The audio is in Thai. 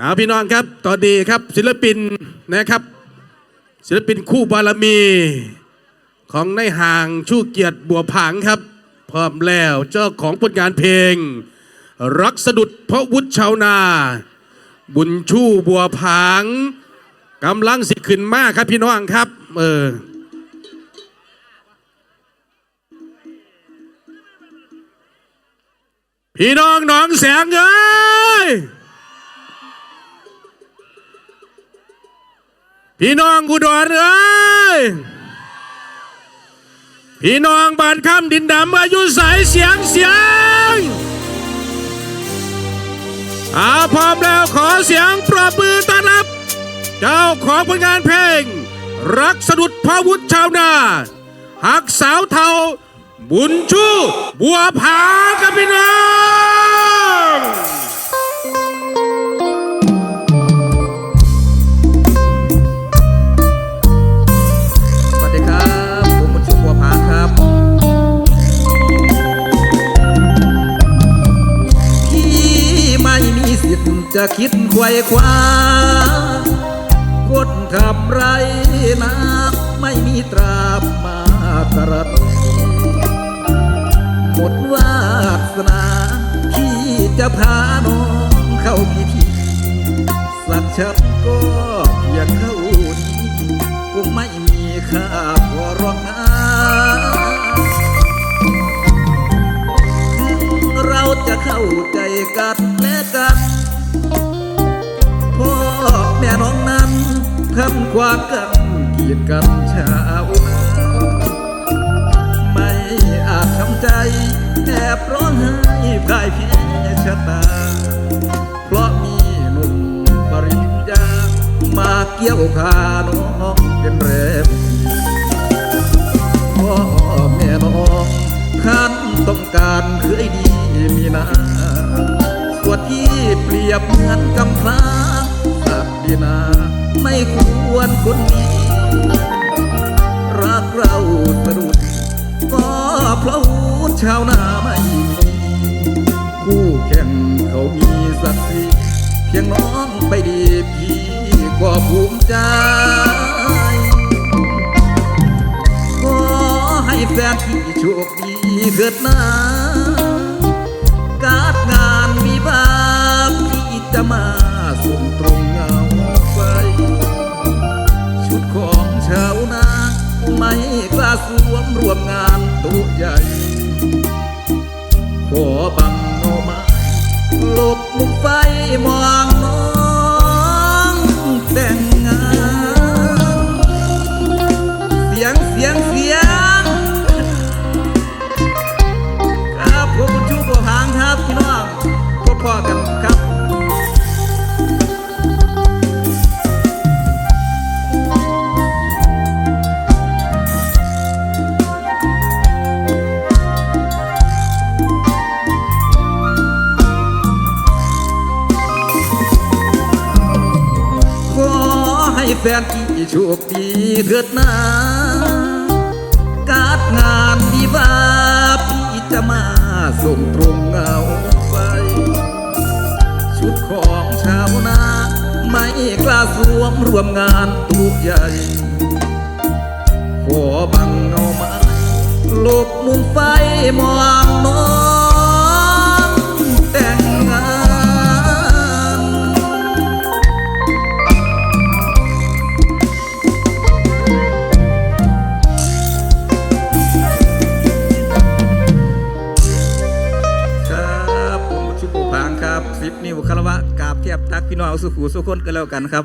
เอาพี่น้องครับ ตอนนี้ครับศิลปินนะครับ ศิลปินคู่บารมีของในห่างชู้เกียรติบัวผังครับ พร้อมแล้วเจ้าของผลงานเพลง รักสะดุดเพราะวุฒิชาวนา บุญชู่บัวผังกำลังสิขึ้นมากครับพี่น้องครับ เออพี่น้องหน้องแสงเอ้ย พี่น้องอุดรเอ้ย พี่น้องบ้านข้ามดินดำอายุสายเสียงเสียงอาพร้อมแล้วขอเสียงปรบมือต้อนรับ เจ้าของผลงานเพลง รักสะดุดพระวุฒิชาวนาหักสาวเทา บุญชูบัวผากับพี่น้อง จะคิดควยคว้ากดขับไรนะไม่มีตราบมากรันหมดวาสนาที่จะพาน้องเข้าพิธี สักชับก็เพียงเข้าดีคงไม่มีค่าพอหรอกนะถึงเราจะเข้าใจกัน ความกันเกียดกันชาวนาไม่อาจทำใจแอบร้องไห้พ่ายแพ้ชะตา เพราะมีหนุ่มปริญญา มาเกี่ยวขาน้องเป็นแรมพ่อแม่น้องท่านต้องการเคยดีมีนาส่วนที่เปรียบเหมือนกำพร้าสักดีนา ไม่ควรคนดีรักเราสะดุดก็เพราะวุฒิชาวนาไม่มีคู่แข่งเขามีศักดิ์ศรีเพียงน้องไปดีพี่ก็ภูมิใจขอให้แฟนพี่โชคดีเกิดนา ไม่กล้าสวมรวมงานตัวใหญ่ ขอบังโนไม้หลบมุกไฟมองน้องแต่งงาน เสียงเสียง แฟนพี่โชคดีเถิดนาการงานดีบ้าพี่จะมาส่งตรงเงาไฟ ชุดของชาวนาไม่กล้าสวมรวมงานตุกใหญ่ ขอบังเงาไม้ลบมุมไฟมองน้อง ครับผมชุกุพางครับสิบนิ้วาวะกราบเทียบตักพี่น้องสุขูสุขคนกันแล้วกันครับ